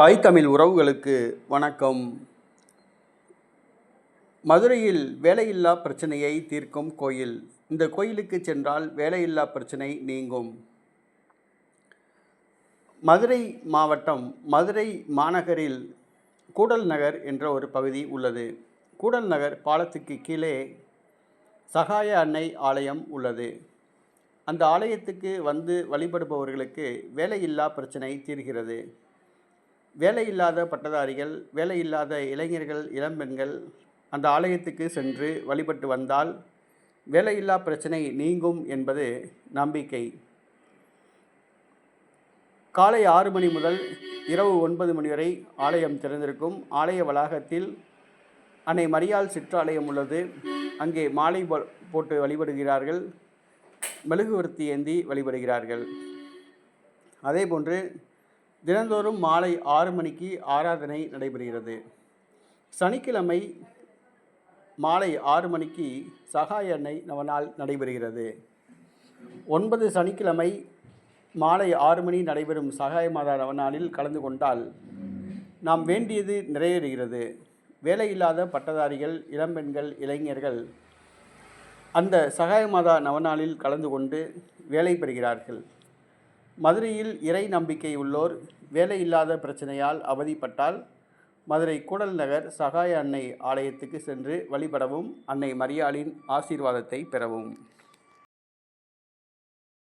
தாய் தமிழ் உறவுகளுக்கு வணக்கம். மதுரையில் வேலையில்லா பிரச்சனையை தீர்க்கும் கோயில். இந்த கோயிலுக்கு சென்றால் வேலையில்லா பிரச்சனை நீங்கும். மதுரை மாவட்டம் மதுரை மாநகரில் கூடல் நகர் என்ற ஒரு பகுதி உள்ளது. கூடல் நகர் பாலத்துக்கு கீழே சகாய அன்னை ஆலயம் உள்ளது. அந்த ஆலயத்துக்கு வந்து வழிபடுபவர்களுக்கு வேலையில்லா பிரச்சனை தீர்கிறது. வேலையில்லாத பட்டதாரிகள் வேலையில்லாத இளைஞர்கள் இளம்பெண்கள் அந்த ஆலயத்துக்கு சென்று வழிபட்டு வந்தால் வேலையில்லா பிரச்சனை நீங்கும் என்பது நம்பிக்கை. காலை ஆறு மணி முதல் இரவு ஒன்பது மணி வரை ஆலயம் திறந்திருக்கும். ஆலய வளாகத்தில் அன்னை மரியாள் சிற்றாலயம் உள்ளது. அங்கே மாலை போ- போட்டு வழிபடுகிறார்கள். மெழுகுவர்த்தி ஏந்தி வழிபடுகிறார்கள். அதேபோன்று தினந்தோறும் மாலை ஆறு மணிக்கு ஆராதனை நடைபெறுகிறது. சனிக்கிழமை மாலை ஆறு மணிக்கு சகாய அன்னை நவநாள் நடைபெறுகிறது. ஒன்பது சனிக்கிழமை மாலை ஆறு மணி நடைபெறும் சகாய மாதா நவநாளில் கலந்து கொண்டால் நாம் வேண்டியது நிறைவேறுகிறது. வேலையில்லாத பட்டதாரிகள் இளம்பெண்கள் இளைஞர்கள் அந்த சகாய மாதா நவநாளில் கலந்து கொண்டு வேலை பெறுகிறார்கள். மதுரையில் இறை நம்பிக்கை உள்ளோர் வேலையில்லாத பிரச்சனையால் அவதிப்பட்டால் மதுரை கூடல் நகர் சகாய அன்னை ஆலயத்துக்கு சென்று வழிபடவும் அன்னை மரியாளின் ஆசீர்வாதத்தை பெறவும்.